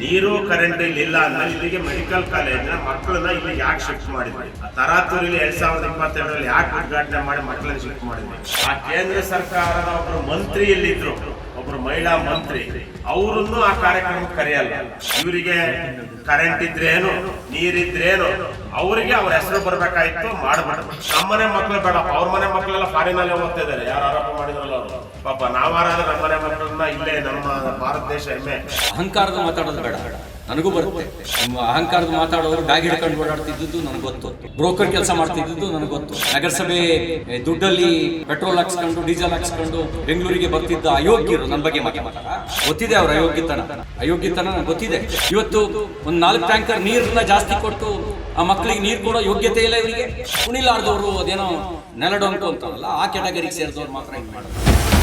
ನೀರು ಕರೆಂಟ್ ಇಲ್ಲಿ ಇಲ್ಲ ಅಂದ್ರೆ ಇಲ್ಲಿಗೆ ಮೆಡಿಕಲ್ ಕಾಲೇಜ್ನ ಮಕ್ಕಳನ್ನ ಇಲ್ಲಿ ಯಾಕೆ ಶಿಫ್ಟ್ ಮಾಡಿದ್ವಿ ತರಾತೂರಿಲಿ ಎರಡ್ ಸಾವಿರದ ಇಪ್ಪತ್ತೆರಡರಲ್ಲಿ ಯಾಕೆ ಉದ್ಘಾಟನೆ ಮಾಡಿ ಮಕ್ಕಳನ್ನ ಶಿಫ್ಟ್ ಮಾಡಿದ್ವಿ ಆ ಕೇಂದ್ರ ಸರ್ಕಾರದ ಒಬ್ಬರು ಮಂತ್ರಿ ಇಲ್ಲಿದ್ರು ಒಬ್ರು ಮಹಿಳಾ ಮಂತ್ರಿ, ಅವರನ್ನು ಆ ಕಾರ್ಯಕ್ರಮಕ್ಕೆ ಕರೆಯಲ್ಲ. ಇವರಿಗೆ ಕರೆಂಟ್ ಇದ್ರೇನು ನೀರಿದ್ರೇನು ಅವರಿಗೆ ಅವ್ರ ಹೆಸರು ಬರ್ಬೇಕಾಯ್ತು ಮಾಡ್ಬಾರ್ದು ನಮ್ಮನೆ ಮಕ್ಕಳು ಬೇಡ ಅವ್ರ ಮನೆ ಮಕ್ಕಳೆಲ್ಲ ಫಾರಿನಲ್ಲಿ ಓದ್ತಾ ಇದ್ದಾರೆ. ಯಾರು ಆರೋಪ ಮಾಡಿದ್ರಲ್ಲ ಅವರು? ಪಾಪ ನಾವಾರಾದ್ರೆ ನಮ್ಮ ಮನೆ ಮಕ್ಕಳನ್ನ ಇಲ್ಲೇ ನಮ್ಮ ಭಾರತ ದೇಶ ಹೆಮ್ಮೆ. ಅಹಂಕಾರದ ಮಾತಾಡೋದು ಬೇಡ. ನನಗೂ ಬರುತ್ತೆ. ಅಹಂಕಾರದ ಮಾತಾಡೋರು ಬ್ಯಾಗ್ ಹಿಡ್ಕೊಂಡು ಓಡಾಡ್ತಿದ್ದು ನನಗೆ ಗೊತ್ತು. ಬ್ರೋಕರ್ ಕೆಲಸ ಮಾಡ್ತಿದ್ದು ನನಗೆ ಗೊತ್ತು. ನಗರಸಭೆ ದುಡ್ಡಲ್ಲಿ ಪೆಟ್ರೋಲ್ ಹಾಕ್ಸ್ಕೊಂಡು, ಡೀಸೆಲ್ ಹಾಕ್ಸ್ಕೊಂಡು ಬೆಂಗಳೂರಿಗೆ ಬರ್ತಿದ್ದ ಅಯೋಗ್ಯರು ನನ್ನ ಬಗ್ಗೆ ಮಾತಾಡ ಗೊತ್ತಿದೆ ಅವ್ರ ಅಯೋಗ್ಯತನ. ಅಯೋಗ್ಯತನ ನನಗೆ ಗೊತ್ತಿದೆ. ಇವತ್ತು ಒಂದು ನಾಲ್ಕು ಟ್ಯಾಂಕರ್ ನೀರನ್ನ ಜಾಸ್ತಿ ಕೊಟ್ಟು ಆ ಮಕ್ಕಳಿಗೆ ನೀರು ಕೊಡೋ ಯೋಗ್ಯತೆ ಇಲ್ಲ ಇವರಿಗೆ. ಕುಣಿಲಾರ್ದವರು ಅದೇನೋ ನೆಲಡೊಂಕು ಅಂತಾರಲ್ಲ, ಆ ಕೆಟಗರಿಗೆ ಸೇರಿದವ್ರು ಮಾತ್ರ ಹಿಂಗೆ ಮಾಡೋದು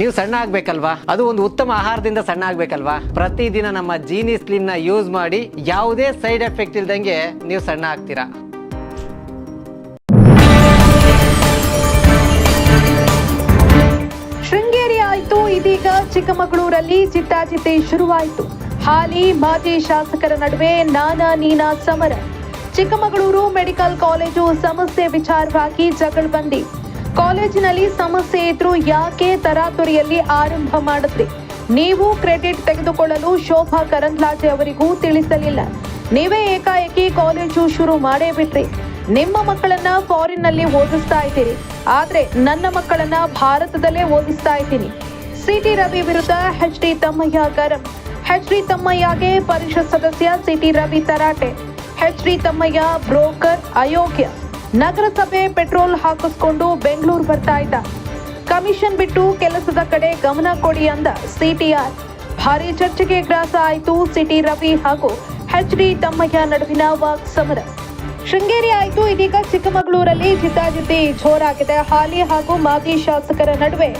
ನೀವು ಸಣ್ಣ ಆಗ್ಬೇಕಲ್ವಾ? ಅದು ಒಂದು ಉತ್ತಮ ಆಹಾರದಿಂದ ಸಣ್ಣ ಆಗ್ಬೇಕಲ್ವಾ? ಪ್ರತಿದಿನ ನಮ್ಮ ಜೀನಿ ಸ್ಲಿಮ್ನ ಯೂಸ್ ಮಾಡಿ ಯಾವುದೇ ಸೈಡ್ ಎಫೆಕ್ಟ್ ಇಲ್ದಂಗೆ ನೀವು ಸಣ್ಣ ಆಗ್ತೀರಾ. ಶೃಂಗೇರಿ ಆಯ್ತು, ಇದೀಗ ಚಿಕ್ಕಮಗಳೂರಲ್ಲಿ ಚಿತ್ತಾಚಿತೆ ಶುರುವಾಯಿತು. ಹಾಲಿ, ಮಾಜಿ ಶಾಸಕರ ನಡುವೆ ನಾನಾ ನೀನಾ ಸಮರ. ಚಿಕ್ಕಮಗಳೂರು ಮೆಡಿಕಲ್ ಕಾಲೇಜು ಸಮಸ್ಯೆ ವಿಚಾರವಾಗಿ ಜಗಳಬಂದಿ ಕಾಲೇಜಿನಲ್ಲಿ ಸಮಸ್ಯೆ ಇದ್ರೂ ಯಾಕೆ ತರಾತುರಿಯಲ್ಲಿ ಆರಂಭ ಮಾಡಿದ್ರಿ? ನೀವು ಕ್ರೆಡಿಟ್ ತೆಗೆದುಕೊಳ್ಳಲು ಶೋಭಾ ಕರಂದ್ಲಾಜೆ ಅವರಿಗೂ ತಿಳಿಸಲಿಲ್ಲ. ನೀವೇ ಏಕಾಏಕಿ ಕಾಲೇಜು ಶುರು ಮಾಡೇ ಬಿಟ್ರಿ. ನಿಮ್ಮ ಮಕ್ಕಳನ್ನ ಫಾರಿನ್ನಲ್ಲಿ ಓದಿಸ್ತಾ ಇದ್ದೀರಿ. ಆದ್ರೆ ನನ್ನ ಮಕ್ಕಳನ್ನ ಭಾರತದಲ್ಲೇ ಓದಿಸ್ತಾ ಇದ್ದೀನಿ. ಸಿಟಿ ರವಿ ವಿರುದ್ಧ ಹೆಚ್ ಡಿ ತಮ್ಮಯ್ಯ ಗರಂ. ಹೆಚ್ ಡಿ ತಮ್ಮಯ್ಯಗೆ ಪರಿಷತ್ ಸದಸ್ಯ ಸಿಟಿ ರವಿ ತರಾಟೆ. ಹೆಚ್ ಡಿ ತಮ್ಮಯ್ಯ ಬ್ರೋಕರ್ ಅಯೋಗ್ಯ. ನಗರಸಭೆ ಪೆಟ್ರೋಲ್ ಹಾಕಿಸ್ಕೊಂಡು ಬೆಂಗಳೂರು ಬರ್ತಾ ಇದ್ದ. ಕಮಿಷನ್ ಬಿಟ್ಟು ಕೆಲಸದ ಕಡೆ ಗಮನ ಕೊಡಿ ಅಂದ ಸಿಟಿಆರ್. ಭಾರಿ ಚರ್ಚೆಗೆ ಗ್ರಾಸ ಆಯಿತು ಸಿಟಿ ರವಿ ಹಾಗೂ ಹೆಚ್ ಡಿ ತಮ್ಮಯ್ಯ ನಡುವಿನ ವಾಕ್ ಸಮರ. ಶೃಂಗೇರಿ ಆಯಿತು ಇದೀಗ ಚಿಕ್ಕಮಗಳೂರಲ್ಲಿ ಜಿದ್ದಾಜಿದ್ದಿ ಜೋರಾಗಿದೆ. ಹಾಲಿ ಹಾಗೂ ಮಾಜಿ ಶಾಸಕರ ನಡುವೆ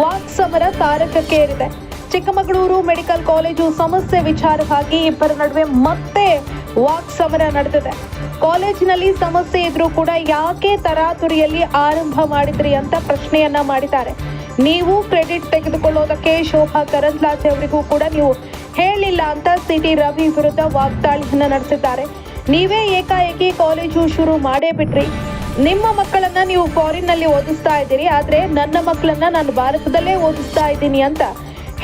ವಾಕ್ ಸಮರ ತಾರಕಕ್ಕೇರಿದೆ. ಚಿಕ್ಕಮಗಳೂರು ಮೆಡಿಕಲ್ ಕಾಲೇಜು ಸಮಸ್ಯೆ ವಿಚಾರವಾಗಿ ಇಬ್ಬರ ನಡುವೆ ಮತ್ತೆ ವಾಕ್ ಸಮರ ನಡೆದಿದೆ. ಕಾಲೇಜಿನಲ್ಲಿ ಸಮಸ್ಯೆ ಇದ್ರೂ ಕೂಡ ಯಾಕೆ ತರಾತುರಿಯಲ್ಲಿ ಆರಂಭ ಮಾಡಿದ್ರಿ ಅಂತ ಪ್ರಶ್ನೆಯನ್ನ ಮಾಡಿದ್ದಾರೆ. ನೀವು ಕ್ರೆಡಿಟ್ ತೆಗೆದುಕೊಳ್ಳೋದಕ್ಕೆ ಶೋಭಾ ಕರಂದ್ಲಾಜೆ ಅವರಿಗೂ ಕೂಡ ನೀವು ಹೇಳಿಲ್ಲ ಅಂತ ಸಿಟಿ ರವಿ ವಿರುದ್ಧ ವಾಗ್ದಾಳಿಯನ್ನ ನಡೆಸಿದ್ದಾರೆ. ನೀವೇ ಏಕಾಏಕಿ ಕಾಲೇಜು ಶುರು ಮಾಡೇ ಬಿಟ್ರಿ. ನಿಮ್ಮ ಮಕ್ಕಳನ್ನ ನೀವು ಫಾರಿನ್ನಲ್ಲಿ ಓದಿಸ್ತಾ ಇದ್ದೀರಿ, ಆದ್ರೆ ನನ್ನ ಮಕ್ಕಳನ್ನ ನಾನು ಭಾರತದಲ್ಲೇ ಓದಿಸ್ತಾ ಇದ್ದೀನಿ ಅಂತ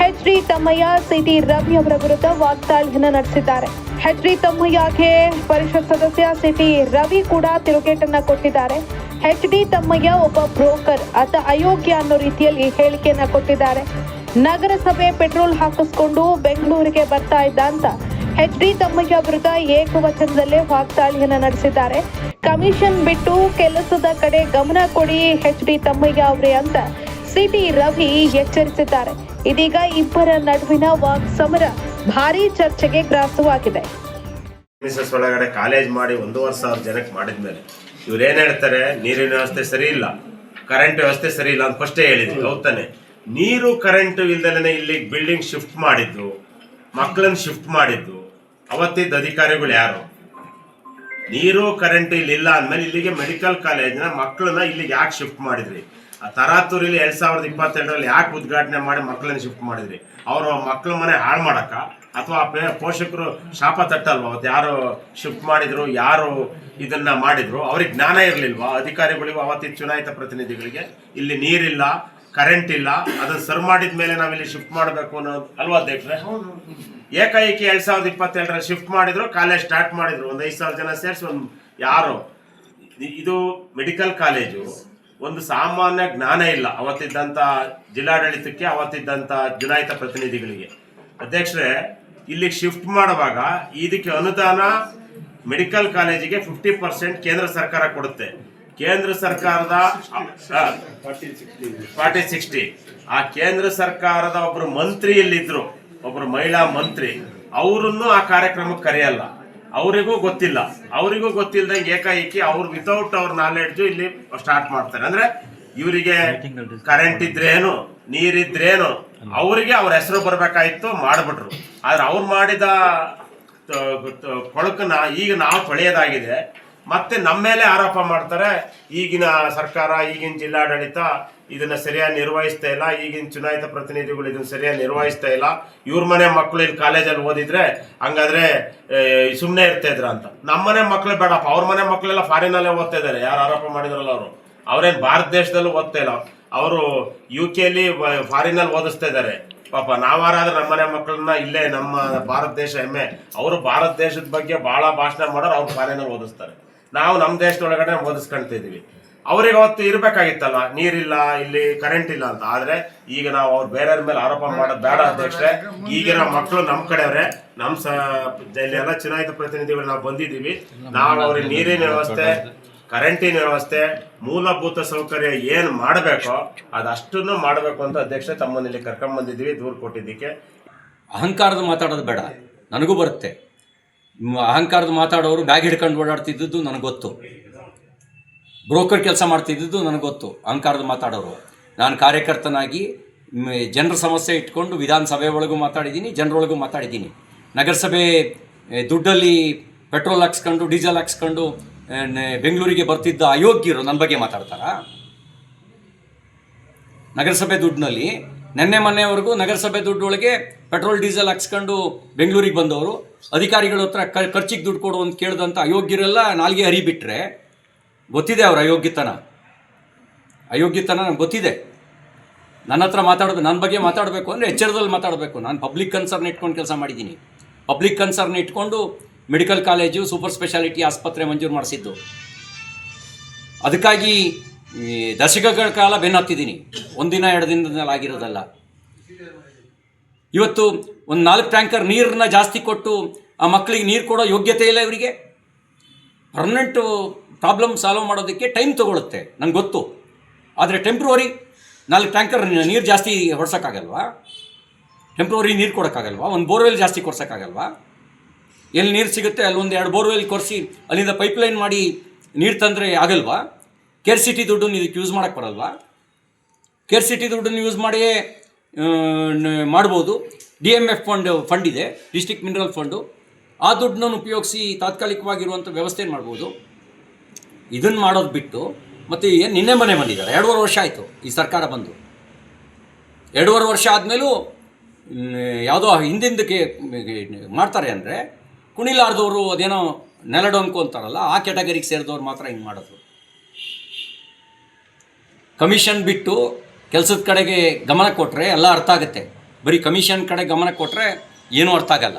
H D Tammaiah C T Ravi ವಿರುದ್ಧ ವಾಗ್ದಾಳಿಯನ್ನ ನಡೆಸಿದ್ದಾರೆ. ಎಚ್ ಡಿ ತಮ್ಮಯ್ಯಗೆ ಪರಿಷತ್ ಸದಸ್ಯ ಸಿಟಿ ರವಿ ಕೂಡ ತಿರುಗೇಟನ್ನ ಕೊಟ್ಟಿದ್ದಾರೆ. ಹೆಚ್ ಡಿ ತಮ್ಮಯ್ಯ ಒಬ್ಬ ಬ್ರೋಕರ್ ಆತ ಅಯೋಗ್ಯ ಅನ್ನೋ ರೀತಿಯಲ್ಲಿ ಹೇಳಿಕೆಯನ್ನ ಕೊಟ್ಟಿದ್ದಾರೆ. ನಗರಸಭೆ ಪೆಟ್ರೋಲ್ ಹಾಕಿಸ್ಕೊಂಡು ಬೆಂಗಳೂರಿಗೆ ಬರ್ತಾ ಇದ್ದ ಅಂತ ಹೆಚ್ ಡಿ ತಮ್ಮಯ್ಯ ವಿರುದ್ಧ ಏಕವಚನದಲ್ಲೇ ವಾಗ್ದಾಳಿಯನ್ನ ನಡೆಸಿದ್ದಾರೆ. ಕಮಿಷನ್ ಬಿಟ್ಟು ಕೆಲಸದ ಕಡೆ ಗಮನ ಕೊಡಿ ಹೆಚ್ ಡಿ ತಮ್ಮಯ್ಯ ಅವರೇ ಅಂತ ಸಿಟಿ ರವಿ ಎಚ್ಚರಿಸಿದ್ದಾರೆ. ಇದೀಗ ಇಬ್ಬರ ನಡುವಿನ ವಾಕ್ ಸಮರ ಭಾರೀ ಚರ್ಚೆಗೆ ಗ್ರಾಸವಾಗಿದೆ. ಮಿಸಸ್ ಒಳಗಡೆ ಕಾಲೇಜ್ ಮಾಡಿ ಒಂದೂವರೆ ಸಾವಿರ ಜನಕ್ಕೆ ಮಾಡಿದ್ಮೇಲೆ ಇವ್ರು ಏನ್ ಹೇಳ್ತಾರೆ? ನೀರಿನ ವ್ಯವಸ್ಥೆ ಸರಿ ಇಲ್ಲ. ಕರೆಂಟ್ ವ್ಯವಸ್ಥೆ ಸರಿ ಇಲ್ಲ ಅಂತ ಫಸ್ಟೇ ಹೇಳಿದ್ರು. ಹೋಗ್ತಾನೆ ನೀರು ಕರೆಂಟ್ ಇಲ್ದಲೇ ಇಲ್ಲಿ ಬಿಲ್ಡಿಂಗ್ ಶಿಫ್ಟ್ ಮಾಡಿದ್ದು ಮಕ್ಕಳನ್ನ ಶಿಫ್ಟ್ ಮಾಡಿದ್ದು ಅವತ್ತಿದ್ದ ಅಧಿಕಾರಿಗಳು ಯಾರು? ನೀರು ಕರೆಂಟ್ ಇಲ್ಲಿ ಇಲ್ಲ ಅಂದ್ಮೇಲೆ ಇಲ್ಲಿಗೆ ಮೆಡಿಕಲ್ ಕಾಲೇಜ್ನ ಮಕ್ಕಳನ್ನ ಇಲ್ಲಿಗೆ ಯಾಕೆ ಶಿಫ್ಟ್ ಮಾಡಿದ್ರಿ? ಆ ತರಾತೂರಿಲಿ ಎರಡ್ ಸಾವಿರದ ಇಪ್ಪತ್ತೆರಡರಲ್ಲಿ ಯಾಕೆ ಉದ್ಘಾಟನೆ ಮಾಡಿ ಮಕ್ಕಳನ್ನ ಶಿಫ್ಟ್ ಮಾಡಿದ್ರಿ? ಅವರು ಮಕ್ಕಳ ಮನೆ ಹಾಳು ಮಾಡಕ್ಕ? ಅಥವಾ ಪೋಷಕರು ಶಾಪ ತಟ್ಟಲ್ವ? ಅವತ್ತು ಯಾರು ಶಿಫ್ಟ್ ಮಾಡಿದ್ರು ಯಾರು ಇದನ್ನ ಮಾಡಿದ್ರು? ಅವ್ರಿಗೆ ಜ್ಞಾನ ಇರಲಿಲ್ವಾ? ಅಧಿಕಾರಿಗಳಿಗೂ ಅವತ್ತಿನ ಚುನಾಯಿತ ಪ್ರತಿನಿಧಿಗಳಿಗೆ? ಇಲ್ಲಿ ನೀರಿಲ್ಲ ಕರೆಂಟ್ ಇಲ್ಲ ಅದನ್ನ ಸರ್ ಮಾಡಿದ ಮೇಲೆ ನಾವಿಲ್ಲಿ ಶಿಫ್ಟ್ ಮಾಡಬೇಕು ಅನ್ನೋದು ಅಲ್ವಾ ಅಧ್ಯಕ್ಷರೇ? ಏಕಾಏಕಿ ಎರಡ್ ಸಾವಿರದ ಇಪ್ಪತ್ತೆರಡರ ಶಿಫ್ಟ್ ಮಾಡಿದ್ರು ಕಾಲೇಜ್ ಸ್ಟಾರ್ಟ್ ಮಾಡಿದ್ರು. ಒಂದು ಐದು ಸಾವಿರ ಜನ ಸೇರಿಸಿ ಒಂದು ಯಾರು ಇದು ಮೆಡಿಕಲ್ ಕಾಲೇಜು ಒಂದು ಸಾಮಾನ್ಯ ಜ್ಞಾನ ಇಲ್ಲ ಅವತ್ತಿದ್ದಂಥ ಜಿಲ್ಲಾಡಳಿತಕ್ಕೆ ಅವತ್ತಿದ್ದಂಥ ಚುನಾಯಿತ ಪ್ರತಿನಿಧಿಗಳಿಗೆ. ಅಧ್ಯಕ್ಷರೇ, ಇಲ್ಲಿ ಶಿಫ್ಟ್ ಮಾಡುವಾಗ ಇದಕ್ಕೆ ಅನುದಾನ ಮೆಡಿಕಲ್ ಕಾಲೇಜಿಗೆ ಫಿಫ್ಟಿ ಪರ್ಸೆಂಟ್ ಕೇಂದ್ರ ಸರ್ಕಾರ ಕೊಡುತ್ತೆ. ಕೇಂದ್ರ ಸರ್ಕಾರದ ಫಾರ್ಟಿ ಸಿಕ್ಸ್ಟಿ. ಆ ಕೇಂದ್ರ ಸರ್ಕಾರದ ಒಬ್ಬರು ಮಂತ್ರಿ ಇಲ್ಲಿದ್ರು ಒಬ್ಬರು ಮಹಿಳಾ ಮಂತ್ರಿ, ಅವರನ್ನು ಆ ಕಾರ್ಯಕ್ರಮಕ್ಕೆ ಕರೆಯಲ್ಲ. ಅವರಿಗೂ ಗೊತ್ತಿಲ್ಲ. ಅವರಿಗೂ ಗೊತ್ತಿಲ್ಲದೆ ಏಕಾಏಕಿ ಅವ್ರು ವಿತೌಟ್ ಅವ್ರ ನಾಲೆಡ್ಜ್ ಇಲ್ಲಿ ಸ್ಟಾರ್ಟ್ ಮಾಡ್ತಾರೆ. ಅಂದ್ರೆ ಇವರಿಗೆ ಕರೆಂಟ್ ಇದ್ರೇನು ನೀರಿದ್ರೇನು ಅವರಿಗೆ ಅವ್ರ ಹೆಸರು ಬರ್ಬೇಕಾಯ್ತು ಮಾಡ್ಬಿಟ್ರು. ಆದ್ರೆ ಅವ್ರು ಮಾಡಿದ ಕೊಳಕನ್ನ ಈಗ ನಾವು ತೊಳೆಯೋದಾಗಿದೆ. ಮತ್ತೆ ನಮ್ಮ ಮೇಲೆ ಆರೋಪ ಮಾಡ್ತಾರೆ ಈಗಿನ ಸರ್ಕಾರ ಈಗಿನ ಜಿಲ್ಲಾಡಳಿತ ಇದನ್ನ ಸರಿಯಾಗಿ ನಿರ್ವಹಿಸ್ತಾ ಇಲ್ಲ. ಈಗಿನ ಚುನಾಯಿತ ಪ್ರತಿನಿಧಿಗಳು ಇದನ್ನ ಸರಿಯಾಗಿ ನಿರ್ವಹಿಸ್ತಾ ಇಲ್ಲ. ಇವ್ರ ಮನೆ ಮಕ್ಕಳು ಇಲ್ಲಿ ಕಾಲೇಜಲ್ಲಿ ಓದಿದ್ರೆ ಹಂಗಾದ್ರೆ ಸುಮ್ಮನೆ ಇರ್ತಾ ಇದ್ರ ಅಂತ. ನಮ್ಮ ಮನೆ ಮಕ್ಕಳು ಬೇಡಪ್ಪ. ಅವ್ರ ಮನೆ ಮಕ್ಕಳೆಲ್ಲ ಫಾರಿನಲ್ಲೇ ಓದ್ತಾ ಇದ್ದಾರೆ. ಯಾರು ಆರೋಪ ಮಾಡಿದ್ರಲ್ಲ ಅವರು? ಅವ್ರೇನು ಭಾರತ ದೇಶದಲ್ಲೂ ಓದ್ತಾ ಇಲ್ಲ. ಅವರು ಯು ಕೆಲಿ ಫಾರಿನಲ್ಲಿ ಓದಿಸ್ತಾ ಇದ್ದಾರೆ. ಪಾಪ, ನಾವಾರಾದ್ರೆ ನಮ್ಮ ಮನೆ ಮಕ್ಕಳನ್ನ ಇಲ್ಲೇ ನಮ್ಮ ಭಾರತ ದೇಶ ಹೆಮ್ಮೆ. ಅವರು ಭಾರತ ದೇಶದ ಬಗ್ಗೆ ಭಾಳ ಭಾಷಣ ಮಾಡೋರು ಅವ್ರು ಫಾರಿನಲ್ಲಿ ಓದಿಸ್ತಾರೆ. ನಾವು ನಮ್ಮ ದೇಶದೊಳಗಡೆ ಓದಿಸ್ಕೊಳ್ತಾ ಇದೀವಿ ಅವ್ರಿಗೆ ಅವತ್ತು ಇರ್ಬೇಕಾಗಿತ್ತಲ್ಲ ನೀರಿಲ್ಲ ಇಲ್ಲಿ ಕರೆಂಟ್ ಇಲ್ಲ ಅಂತ. ಆದ್ರೆ ಈಗ ನಾವು ಅವ್ರು ಬೇರೆಯವ್ರ ಮೇಲೆ ಆರೋಪ ಮಾಡೋದು ಬೇಡ ಅಧ್ಯಕ್ಷೆ ಈಗಿನ ಮಕ್ಕಳು ನಮ್ಮ ಕಡೆಯವ್ರೆ ನಮ್ಮ ಸ ಇಲ್ಲಿ ಎಲ್ಲ ಚುನಾಯಿತ ಪ್ರತಿನಿಧಿಗಳು ನಾವು ಬಂದಿದ್ದೀವಿ. ನಾವು ಅವ್ರಿಗೆ ನೀರಿನ ವ್ಯವಸ್ಥೆ ಕರೆಂಟಿನ ವ್ಯವಸ್ಥೆ ಮೂಲಭೂತ ಸೌಕರ್ಯ ಏನ್ ಮಾಡಬೇಕೋ ಅದಷ್ಟನ್ನು ಮಾಡಬೇಕು ಅಂತ ಅಧ್ಯಕ್ಷ ತಮ್ಮನಲ್ಲಿ ಕರ್ಕೊಂಡ್ ಬಂದಿದ್ದೀವಿ ದೂರು ಕೊಟ್ಟಿದ್ದಕ್ಕೆ. ಅಹಂಕಾರದ ಮಾತಾಡೋದು ಬೇಡ. ನನಗೂ ಬರುತ್ತೆ. ಅಹಂಕಾರದ ಮಾತಾಡೋರು ಬ್ಯಾಗ್ ಹಿಡ್ಕೊಂಡು ಓಡಾಡ್ತಿದ್ದದ್ದು ನನಗೆ ಗೊತ್ತು. ಬ್ರೋಕರ್ ಕೆಲಸ ಮಾಡ್ತಿದ್ದಿದ್ದು ನನಗೆ ಗೊತ್ತು ಅಹಂಕಾರದ ಮಾತಾಡೋರು. ನಾನು ಕಾರ್ಯಕರ್ತನಾಗಿ ಜನರ ಸಮಸ್ಯೆ ಇಟ್ಕೊಂಡು ವಿಧಾನಸಭೆ ಒಳಗೂ ಮಾತಾಡಿದ್ದೀನಿ ಜನರೊಳಗೂ ಮಾತಾಡಿದ್ದೀನಿ. ನಗರಸಭೆ ದುಡ್ಡಲ್ಲಿ ಪೆಟ್ರೋಲ್ ಹಾಕ್ಸ್ಕೊಂಡು, ಡೀಸೆಲ್ ಹಾಕ್ಸ್ಕೊಂಡು ಬೆಂಗಳೂರಿಗೆ ಬರ್ತಿದ್ದ ಅಯೋಗ್ಯರು ನನ್ನ ಬಗ್ಗೆ ಮಾತಾಡ್ತಾರಾ? ನಗರಸಭೆ ದುಡ್ಡಿನಲ್ಲಿ ನೆನ್ನೆ ಮೊನ್ನೆವರೆಗೂ ನಗರಸಭೆ ದುಡ್ಡೊಳಗೆ ಪೆಟ್ರೋಲ್, ಡೀಸೆಲ್ ಹಾಕ್ಸ್ಕೊಂಡು ಬೆಂಗಳೂರಿಗೆ ಬಂದವರು. ಅಧಿಕಾರಿಗಳ ಹತ್ರ ಖರ್ಚಿಗೆ ದುಡ್ಡು ಕೊಡು ಅಂತ ಕೇಳಿದಂಥ ಅಯೋಗ್ಯರೆಲ್ಲ ನಾಲ್ಗೆ ಹರಿಬಿಟ್ರೆ ಗೊತ್ತಿದೆ ಅವ್ರ ಅಯೋಗ್ಯತನ. ಅಯೋಗ್ಯತನ ನನಗೆ ಗೊತ್ತಿದೆ. ನನ್ನ ಹತ್ರ ಮಾತಾಡೋದು ನನ್ನ ಬಗ್ಗೆ ಮಾತಾಡಬೇಕು ಅಂದರೆ ಎಚ್ಚರದಲ್ಲಿ ಮಾತಾಡಬೇಕು. ನಾನು ಪಬ್ಲಿಕ್ ಕನ್ಸರ್ನ್ ಇಟ್ಕೊಂಡು ಕೆಲಸ ಮಾಡಿದ್ದೀನಿ. ಪಬ್ಲಿಕ್ ಕನ್ಸರ್ನ್ ಇಟ್ಕೊಂಡು ಮೆಡಿಕಲ್ ಕಾಲೇಜು ಸೂಪರ್ ಸ್ಪೆಷಾಲಿಟಿ ಆಸ್ಪತ್ರೆ ಮಂಜೂರು ಮಾಡಿಸಿದ್ದು. ಅದಕ್ಕಾಗಿ ದಶಕಗಳ ಕಾಲ ಬೆನ್ನತ್ತಿದ್ದೀನಿ. ಒಂದಿನ, ಎರಡು ದಿನದಲ್ಲಿ ಆಗಿರೋದಲ್ಲ. ಇವತ್ತು ಒಂದು ನಾಲ್ಕು ಟ್ಯಾಂಕರ್ ನೀರನ್ನ ಜಾಸ್ತಿ ಕೊಟ್ಟು ಆ ಮಕ್ಕಳಿಗೆ ನೀರು ಕೊಡೋ ಯೋಗ್ಯತೆ ಇಲ್ಲ ಇವರಿಗೆ. ಪರ್ಮನೆಂಟು ಪ್ರಾಬ್ಲಮ್ ಸಾಲ್ವ್ ಮಾಡೋದಕ್ಕೆ ಟೈಮ್ ತೊಗೊಳುತ್ತೆ, ನಂಗೆ ಗೊತ್ತು. ಆದರೆ ಟೆಂಪ್ರವರಿ ನಾಲ್ಕು ಟ್ಯಾಂಕರ್ ನೀರು ಜಾಸ್ತಿ ಹೊಡ್ಸೋಕ್ಕಾಗಲ್ವಾ? ಟೆಂಪ್ರವರಿ ನೀರು ಕೊಡೋಕ್ಕಾಗಲ್ವಾ? ಒಂದು ಬೋರ್ವೆಲ್ ಜಾಸ್ತಿ ಕೊಡ್ಸೋಕ್ಕಾಗಲ್ವಾ? ಎಲ್ಲಿ ನೀರು ಸಿಗುತ್ತೆ ಅಲ್ಲಿ ಒಂದು ಎರಡು ಬೋರ್ವೆಲ್ ಕೊರೆಸಿ ಅಲ್ಲಿಂದ ಪೈಪ್ಲೈನ್ ಮಾಡಿ ನೀರು ತಂದರೆ ಆಗಲ್ವಾ? ಕೇರ್ ಸಿಟಿ ದುಡ್ಡನ್ನು ಇದಕ್ಕೆ ಯೂಸ್ ಮಾಡೋಕ್ಕೆ ಬರಲ್ವಾ? ಕೇರ್ ಸಿಟಿ ದುಡ್ಡನ್ನು ಯೂಸ್ ಮಾಡಿಯೇ ಮಾಡ್ಬೋದು. D M F fund fund ಇದೆ ಡಿಸ್ಟಿಕ್ ಮಿನರಲ್ ಫಂಡು ಆ ದುಡ್ಡನ್ನು ಉಪಯೋಗಿಸಿ ತಾತ್ಕಾಲಿಕವಾಗಿರುವಂಥ ವ್ಯವಸ್ಥೆ ಮಾಡ್ಬೋದು? ಇದನ್ನು ಮಾಡೋದು ಬಿಟ್ಟು ಮತ್ತು ಏನು ನಿನ್ನೆ ಮನೆ ಬಂದಿದ್ದಾರೆ. ಎರಡೂವರೆ ವರ್ಷ ಆಯಿತು ಈ ಸರ್ಕಾರ ಬಂದು. ಎರಡೂವರೆ ವರ್ಷ ಆದಮೇಲೂ ಯಾವುದೋ ಹಿಂದಿಂದಕ್ಕೆ ಮಾಡ್ತಾರೆ ಅಂದರೆ ಕುಣಿಲಾರ್ದವರು ಅದೇನೋ ನೆಲಡೊಂಕು ಅಂತಾರಲ್ಲ, ಆ ಕ್ಯಾಟಗರಿಗೆ ಸೇರಿದವ್ರು ಮಾತ್ರ ಹಿಂಗೆ ಮಾಡೋದು. ಕಮಿಷನ್ ಬಿಟ್ಟು ಕೆಲಸದ ಕಡೆಗೆ ಗಮನ ಕೊಟ್ಟರೆ ಎಲ್ಲ ಅರ್ಥ ಆಗುತ್ತೆ. ಬರೀ ಕಮಿಷನ್ ಕಡೆ ಗಮನ ಕೊಟ್ಟರೆ ಏನೂ ಅರ್ಥ ಆಗಲ್ಲ.